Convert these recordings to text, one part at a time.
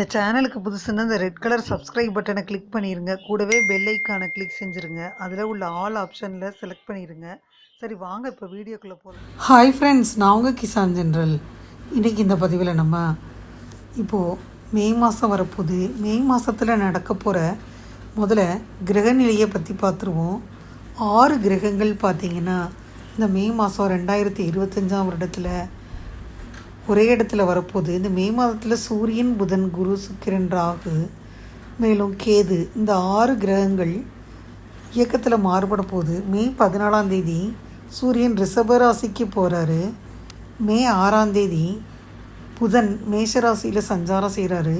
இந்த சேனலுக்கு புதுசுன்னா இந்த ரெட் கலர் சப்ஸ்கிரைப் பட்டனை கிளிக் பண்ணிடுங்க கூடவே பெல் ஐக்கானை கிளிக் செஞ்சுருங்க. அதில் உள்ள ஆல் ஆப்ஷனில் செலக்ட் பண்ணிடுங்க சரி வாங்க இப்போ வீடியோக்குள்ளே போகலாம் ஹாய் ஃப்ரெண்ட்ஸ் நான் உங்கள் கிசான் ஜென்ரல். இன்றைக்கி இந்த பதிவில் நம்ம இப்போது மே மாதம் வரப்போகுது. மே மாதத்தில் நடக்க போகிற முதல்ல கிரகநிலையை பற்றி பார்த்துருவோம். ஆறு கிரகங்கள் பார்த்தீங்கன்னா இந்த மே மாதம் ரெண்டாயிரத்தி இருபத்தஞ்சாம் வருடத்தில் ஒரே இடத்துல வரப்போகுது. இந்த மே மாதத்தில் சூரியன் புதன் குரு சுக்கிரன் ராகு மேலும் கேது இந்த ஆறு கிரகங்கள் இயக்கத்தில் மாறுபட போகுது. மே பதினாலாம் தேதி சூரியன் ரிஷபராசிக்கு போகிறாரு மே ஆறாம் தேதி புதன் மேஷராசியில் சஞ்சாரம் செய்கிறாரு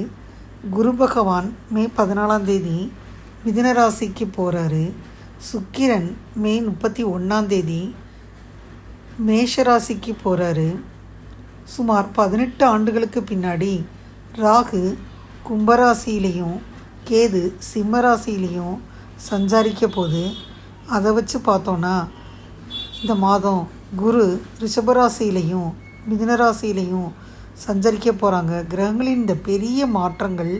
குரு பகவான் மே பதினாலாம் தேதி மிதனராசிக்கு போகிறாரு சுக்கிரன் மே முப்பத்தி ஒன்றாம் தேதி மேஷராசிக்கு போகிறாரு சுமார் பதினெட்டு ஆண்டுகளுக்கு பின்னாடி ராகு கும்பராசியிலையும் கேது சிம்மராசியிலையும் சஞ்சாரிக்க போது அதை வச்சு பார்த்தோன்னா இந்த மாதம் குரு ரிஷபராசியிலையும் மிதுனராசியிலையும் சஞ்சரிக்க போகிறாங்க கிரகங்களின் இந்த பெரிய மாற்றங்கள்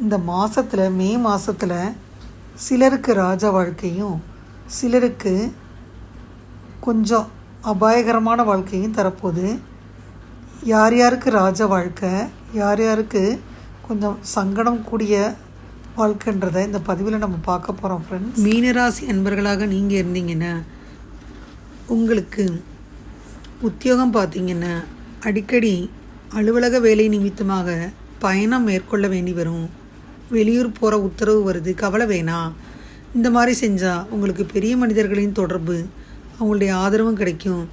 இந்த மாதத்தில் மே மாதத்தில் சிலருக்கு ராஜ வாழ்க்கையும் சிலருக்கு கொஞ்சம் அபாயகரமான வாழ்க்கையும் தரப்போகுது. யார் யாருக்கு ராஜ வாழ்க்கை யார் யாருக்கு கொஞ்சம் சங்கடம் கூடிய வாழ்க்கைன்றதை இந்த பதிவில் நம்ம பார்க்க போகிறோம் ஃப்ரெண்ட்ஸ் மீனராசி அன்பர்களாக நீங்கள் இருந்தீங்கன்னா உங்களுக்கு உத்தியோகம் பார்த்தீங்கன்னா அடிக்கடி அலுவலக வேலை நிமித்தமாக பயணம் மேற்கொள்ள வேண்டி வரும். வெளியூர் போகிற உத்தரவு வருது கவலை வேணாம். இந்த மாதிரி செஞ்சால் உங்களுக்கு பெரிய மனிதர்களின் தொடர்பு அவங்களுடைய ஆதரவும் கிடைக்கும்.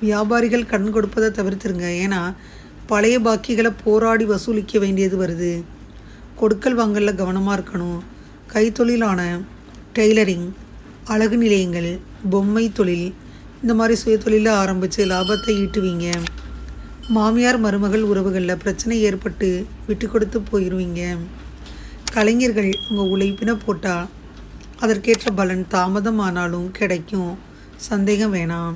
வியாபாரிகள் கடன் கொடுப்பதை தவிர்த்துருங்க. ஏன்னா பழைய பாக்கிகளை போராடி வசூலிக்க வேண்டியது வருது. கொடுக்கல் வாங்கலில் கவனமாக இருக்கணும். கைத்தொழிலான டெய்லரிங் அழகு நிலையங்கள் பொம்மை தொழில் இந்த மாதிரி சுயதொழிலில் ஆரம்பித்து லாபத்தை ஈட்டுவீங்க. மாமியார் மருமகள் உறவுகளில் பிரச்சனை ஏற்பட்டு விட்டு கொடுத்து போயிடுவீங்க கலைஞர்கள் உங்கள் உழைப்பினை போட்டால் அதற்கேற்ற பலன் தாமதமானாலும் கிடைக்கும். சந்தேகம் வேணாம்.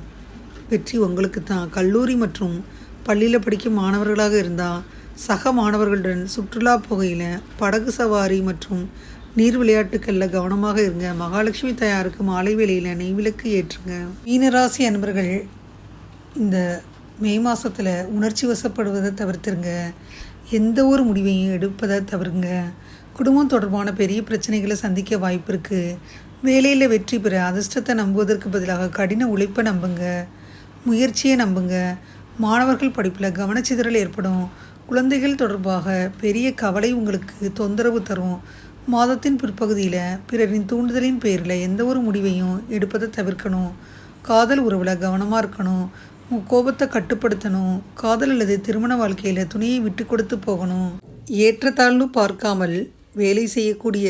வெற்றி உங்களுக்கு தான் கல்லூரி மற்றும் பள்ளியில் படிக்கும் மாணவர்களாக இருந்தால் சக மாணவர்களுடன் சுற்றுலா போகையில் படகு சவாரி மற்றும் நீர் விளையாட்டுக்களில் கவனமாக இருங்க. மகாலட்சுமி தயாருக்கு மாலை வேளையில் நெய்விளக்கு ஏற்றுங்க. மீனராசி அன்பர்கள் இந்த மே மாதத்தில் உணர்ச்சி வசப்படுவதை தவிர்த்துருங்க. எந்த ஒரு முடிவையும் எடுப்பதை தவிருங்க. குடும்பம் தொடர்பான பெரிய பிரச்சனைகளை சந்திக்க வாய்ப்பு இருக்குது வேலையில் வெற்றி பெற அதிர்ஷ்டத்தை நம்புவதற்கு பதிலாக கடின உழைப்பை நம்புங்க. முயற்சியை நம்புங்க. மாணவர்கள் படிப்பில் கவனச்சிதறல் ஏற்படும். குழந்தைகள் தொடர்பாக பெரிய கவலை உங்களுக்கு தொந்தரவு தரும். மாதத்தின் பிற்பகுதியில் பிறரின் தூண்டுதலின் பேரில் எந்த ஒரு முடிவையும் எடுப்பதை தவிர்க்கணும். காதல் உறவில் கவனமாக இருக்கணும். கோபத்தை கட்டுப்படுத்தணும். காதல் அல்லது திருமண வாழ்க்கையில் துணியை விட்டு கொடுத்து போகணும். ஏற்றத்தாழ்வு பார்க்காமல் வேலை செய்யக்கூடிய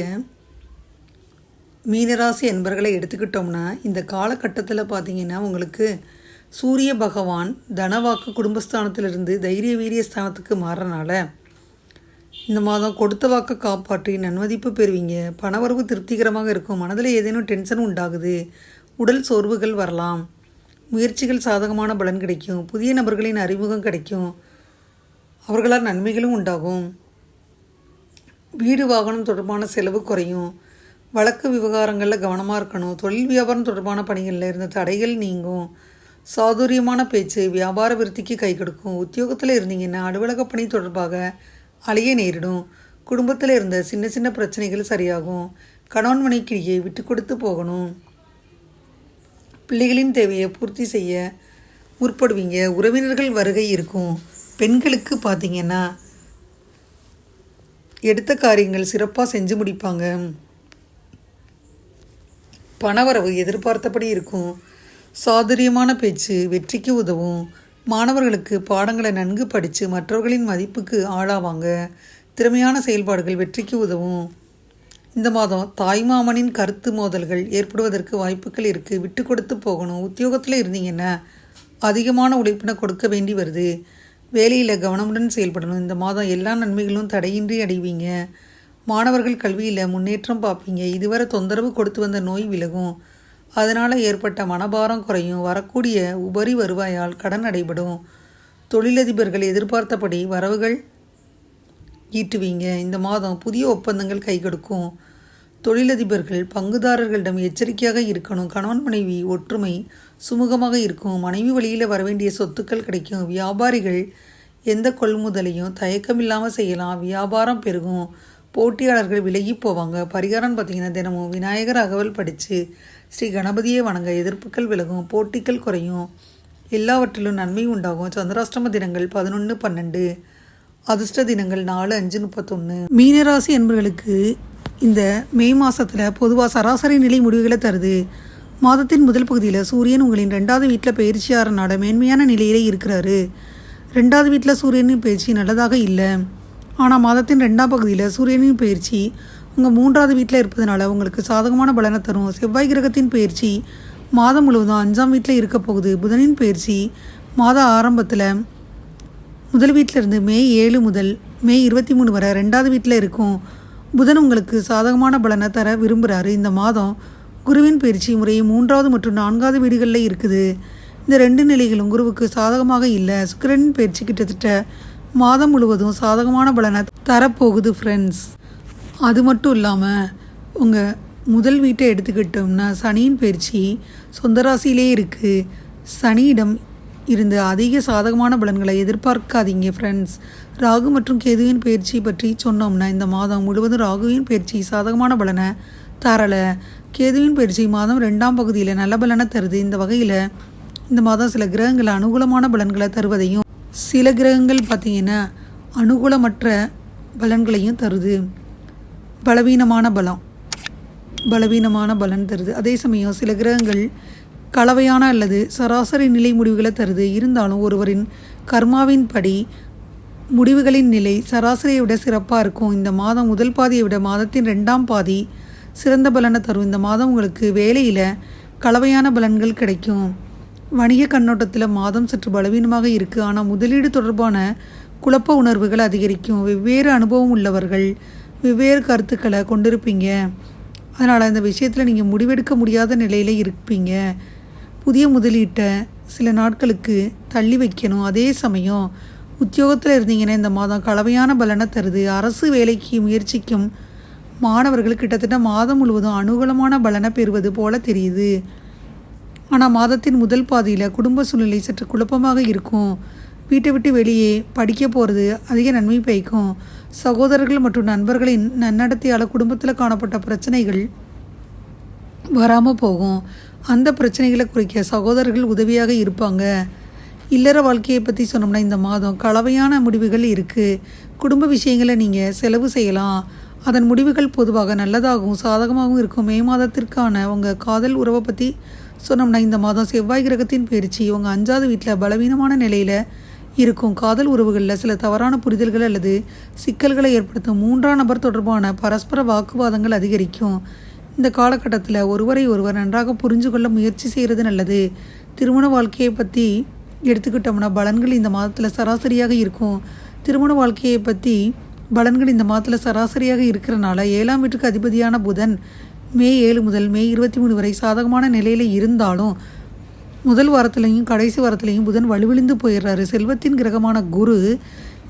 மீனராசி என்பர்களை எடுத்துக்கிட்டோம்னா இந்த காலகட்டத்தில் பார்த்தீங்கன்னா உங்களுக்கு சூரிய பகவான் தனவாக்கு குடும்பஸ்தானத்திலிருந்து தைரிய வீரிய ஸ்தானத்துக்கு மாறுறனால இந்த மாதம் கொடுத்த வாக்கை காப்பாற்றி நன்மதிப்பு பெறுவீங்க. பணவரவு திருப்திகரமாக இருக்கும். மனதில் ஏதேனும் டென்ஷன் உண்டாகுது. உடல் சோர்வுகள் வரலாம். முயற்சிகள் சாதகமான பலன் கிடைக்கும். புதிய நபர்களின் அறிமுகம் கிடைக்கும். அவர்களால் நன்மைகளும் உண்டாகும். வீடு வாகனம் தொடர்பான செலவு குறையும். வழக்கு விவகாரங்களில் கவனமாக இருக்கணும். தொழில் வியாபாரம் தொடர்பான பணிகளில் இருந்த தடைகள் நீங்கும். சாதுரியமான பேச்சு வியாபார விருத்திக்கு கை கொடுக்கும். உத்தியோகத்தில் இருந்தீங்கன்னா அலுவலக பணி தொடர்பாக அலைய நேரிடும். குடும்பத்தில் இருந்த சின்ன சின்ன பிரச்சனைகள் சரியாகும். கணவன் மனைக்கிடையே விட்டு கொடுத்து போகணும். பிள்ளைகளின் தேவையை பூர்த்தி செய்ய முற்படுவீங்க. உறவினர்கள் வருகை இருக்கும். பெண்களுக்கு பார்த்தீங்கன்னா எடுத்த காரியங்கள் சிறப்பாக செஞ்சு முடிப்பாங்க. பணவரவு எதிர்பார்த்தபடி இருக்கும். சாதுரியமான பேச்சு வெற்றிக்கு உதவும். மாணவர்களுக்கு பாடங்களை நன்கு படித்து மற்றவர்களின் மதிப்புக்கு ஆளாவாங்க. திறமையான செயல்பாடுகள் வெற்றிக்கு உதவும். இந்த மாதம் தாய்மாமனின் கருத்து மோதல்கள் ஏற்படுவதற்கு வாய்ப்புகள் இருக்குது விட்டு கொடுத்து போகணும். உத்தியோகத்தில் இருந்தீங்கன்னா அதிகமான உழைப்பினை கொடுக்க வேண்டி வருது. வேலையில் கவனமுடன் செயல்படணும். இந்த மாதம் எல்லா நன்மைகளும் தடையின்றி அடைவீங்க. மாணவர்கள் கல்வியில் முன்னேற்றம் பார்ப்பீங்க. இதுவரை தொந்தரவு கொடுத்து வந்த நோய் விலகும். அதனால் ஏற்பட்ட மனபாரம் குறையும். வரக்கூடிய உபரி வருவாயால் கடன் அடைபடும். தொழிலதிபர்கள் எதிர்பார்த்தபடி வரவுகள் ஈட்டுவீங்க. இந்த மாதம் புதிய ஒப்பந்தங்கள் கை கொடுக்கும். தொழிலதிபர்கள் பங்குதாரர்களிடம் எச்சரிக்கையாக இருக்கணும். கணவன் மனைவி ஒற்றுமை சுமூகமாக இருக்கும். மனைவி வழியில் வரவேண்டிய சொத்துக்கள் கிடைக்கும். வியாபாரிகள் எந்த கொள்முதலையும் தயக்கமில்லாமல் செய்யலாம். வியாபாரம் பெருகும். போட்டியாளர்கள் விலகி போவாங்க. பரிகாரம் பார்த்தீங்கன்னா தினமும் விநாயகர் அகவல் படித்து ஸ்ரீ கணபதியை வணங்க எதிர்ப்புகள் விலகும் போட்டிகள் குறையும். எல்லாவற்றிலும் நன்மை உண்டாகும். சந்திராஷ்டம தினங்கள் பதினொன்று பன்னெண்டு அதிர்ஷ்ட தினங்கள் நாலு அஞ்சு முப்பத்தொன்று மீனராசி என்பவர்களுக்கு இந்த மே மாதத்தில் பொதுவாக சராசரி நிலை முடிவுகளை தருது. மாதத்தின் முதல் பகுதியில் சூரியன் உங்களின் ரெண்டாவது வீட்டில் பயிற்சியாரனோட மேன்மையான நிலையிலே இருக்கிறாரு. ரெண்டாவது வீட்டில் சூரியனின் பயிற்சி நல்லதாக இல்லை. ஆனால் மாதத்தின் ரெண்டாம் பகுதியில் சூரியனின் பயிற்சி உங்கள் மூன்றாவது வீட்டில் இருப்பதனால உங்களுக்கு சாதகமான பலனை தரும். செவ்வாய் கிரகத்தின் பயிற்சி மாதம் முழுவதும் அஞ்சாம் வீட்டில் இருக்க போகுது. புதனின் பயிற்சி மாத ஆரம்பத்தில் முதல் வீட்டில் இருந்து மே ஏழு முதல் மே இருபத்தி மூணு வரை ரெண்டாவது வீட்டில் இருக்கும். புதன் உங்களுக்கு சாதகமான பலனை தர விரும்புகிறாரு இந்த மாதம் குருவின் பயிற்சி முறை மூன்றாவது மற்றும் நான்காவது வீடுகளில் இருக்குது. இந்த ரெண்டு நிலைகளும் குருவுக்கு சாதகமாக இல்லை. சுக்கிரனின் பயிற்சி கிட்டத்தட்ட மாதம் முழுவதும் சாதகமான பலனை தரப்போகுது ஃப்ரெண்ட்ஸ் அது மட்டும் இல்லாமல் உங்கள் முதல் வீட்டை எடுத்துக்கிட்டோம்னா சனியின் பயிற்சி சொந்த ராசியிலே இருக்குது சனியிடம் இருந்து அதிக சாதகமான பலன்களை எதிர்பார்க்காதீங்க ஃப்ரெண்ட்ஸ் ராகு மற்றும் கேதுவின் பயிற்சி பற்றி சொன்னோம்னா இந்த மாதம் முழுவதும் ராகுவின் பயிற்சி சாதகமான பலனை தரலை. கேதுவின் பயிற்சி மாதம் ரெண்டாம் பகுதியில் நல்ல பலனை தருது. இந்த வகையில் இந்த மாதம் சில கிரகங்கள் அனுகூலமான பலன்களை தருவதையும் சில கிரகங்கள் பார்த்தீங்கன்னா அனுகூலமற்ற பலன்களையும் தருது. பலவீனமான பலம். பலவீனமான பலன் தருது. அதே சமயம் சில கிரகங்கள் கலவையான அல்லது சராசரி நிலை முடிவுகளை தருது. இருந்தாலும் ஒருவரின் கர்மாவின் படி முடிவுகளின் நிலை சராசரியை விட சிறப்பாக இருக்கும். இந்த மாதம் முதல் பாதியை விட மாதத்தின் ரெண்டாம் பாதி சிறந்த பலனை தரும். இந்த மாதம் உங்களுக்கு வேலையில் கலவையான பலன்கள் கிடைக்கும். வணிக கண்ணோட்டத்தில் மாதம் சற்று பலவீனமாக இருக்குது ஆனால் முதலீடு தொடர்பான குழப்ப உணர்வுகள் அதிகரிக்கும். வெவ்வேறு அனுபவம் உள்ளவர்கள் வெவ்வேறு கருத்துக்களை கொண்டிருப்பீங்க. அதனால் இந்த விஷயத்தில் நீங்கள் முடிவெடுக்க முடியாத நிலையில் இருப்பீங்க. புதிய முதலீட்டை சில நாட்களுக்கு தள்ளி வைக்கணும். அதே சமயம் உத்தியோகத்தில் இருந்தீங்கன்னா இந்த மாதம் கலவையான பலனை தருது. அரசு வேலைக்கு முயற்சிக்கும் மாணவர்கள் கிட்டத்தட்ட மாதம் முழுவதும் அனுகூலமான பலனை பெறுவது போல தெரியுது. ஆனால் மாதத்தின் முதல் பாதியில் குடும்ப சூழ்நிலை சற்று குழப்பமாக இருக்கும். வீட்டை விட்டு வெளியே படிக்க போகிறது அதிக நன்மை பயக்கும். சகோதரர்கள் மற்றும் நண்பர்களின் நன்னடத்தையால் குடும்பத்தில் காணப்பட்ட பிரச்சனைகள் வராமல் போகும். அந்த பிரச்சனைகளை குறைக்க சகோதரர்கள் உதவியாக இருப்பாங்க. இல்லற வாழ்க்கையை பற்றி சொன்னோம்னா இந்த மாதம் கலவையான முடிவுகள் இருக்குது குடும்ப விஷயங்களை நீங்கள் செலவு செய்யலாம். அதன் முடிவுகள் பொதுவாக நல்லதாகவும் சாதகமாகவும் இருக்கும். மே மாதத்திற்கான உங்கள் காதல் உறவை பற்றி சொன்னோம்னா இந்த மாதம் செவ்வாய் கிரகத்தின் பயிற்சி இவங்க அஞ்சாவது வீட்டில் பலவீனமான நிலையில் இருக்கும். காதல் உறவுகளில் சில தவறான புரிதல்கள் அல்லது சிக்கல்களை ஏற்படுத்தும் மூன்றாம் நபர் தொடர்பான பரஸ்பர வாக்குவாதங்கள் அதிகரிக்கும். இந்த காலகட்டத்தில் ஒருவரை ஒருவர் நன்றாக புரிஞ்சு கொள்ள முயற்சி செய்கிறது நல்லது. திருமண வாழ்க்கையை பற்றி எடுத்துக்கிட்டோம்னா பலன்கள் இந்த மாதத்தில் சராசரியாக இருக்கும். திருமண வாழ்க்கையை பற்றி பலன்கள் இந்த மாதத்தில் சராசரியாக இருக்கிறனால ஏழாம் வீட்டுக்கு அதிபதியான புதன் மே ஏழு முதல் மே இருபத்தி மூணு வரை சாதகமான நிலையில் இருந்தாலும் முதல் வாரத்துலேயும் கடைசி வாரத்துலேயும் புதன் வலுவிழுந்து போயிடுறாரு. செல்வத்தின் கிரகமான குரு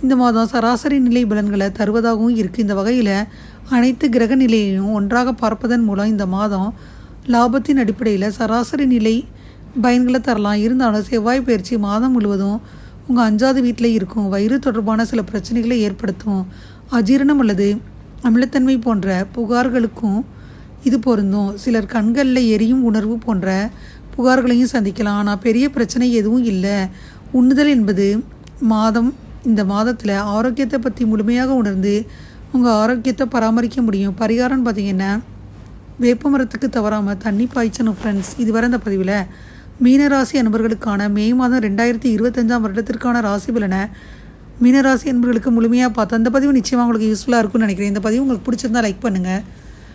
இந்த மாதம் சராசரி நிலை பலன்களை தருவதாகவும் இருக்குது இந்த வகையில் அனைத்து கிரக நிலையையும் ஒன்றாக பார்ப்பதன் மூலம் இந்த மாதம் லாபத்தின் அடிப்படையில் சராசரி நிலை பயன்களை தரலாம். இருந்தாலும் செவ்வாய் பயிற்சி மாதம் முழுவதும் உங்கள் அஞ்சாவது வீட்டில் இருக்கும். வயிறு தொடர்பான சில பிரச்சனைகளை ஏற்படுத்தும். அஜீரணம் அல்லது அமிலத்தன்மை போன்ற புகார்களுக்கும் இது பொருந்தும். சிலர் கண்களில் எரியும் உணர்வு போன்ற புகார்களையும் சந்திக்கலாம். ஆனால் பெரிய பிரச்சனை எதுவும் இல்லை. உண்ணுதல் என்பது மாதம் இந்த மாதத்தில் ஆரோக்கியத்தை பற்றி முழுமையாக உணர்ந்து உங்கள் ஆரோக்கியத்தை பராமரிக்க முடியும். பரிகாரம்னு பார்த்தீங்கன்னா வேப்ப மரத்துக்கு தவறாமல் தண்ணி பாய்ச்சணும் ஃப்ரெண்ட்ஸ் இதுவரை இந்த பதிவில் மீனராசி அன்பர்களுக்கான மே மாதம் ரெண்டாயிரத்தி இருபத்தஞ்சாம் வருடத்திற்கான ராசி பலனை மீனராசி அன்பர்களுக்கு முழுமையாக பார்த்து அந்த பதிவு நிச்சயமாக உங்களுக்கு யூஸ்ஃபுல்லாக இருக்கும்னு நினைக்கிறேன். இந்த பதிவு உங்களுக்கு பிடிச்சிருந்தா லைக் பண்ணுங்கள்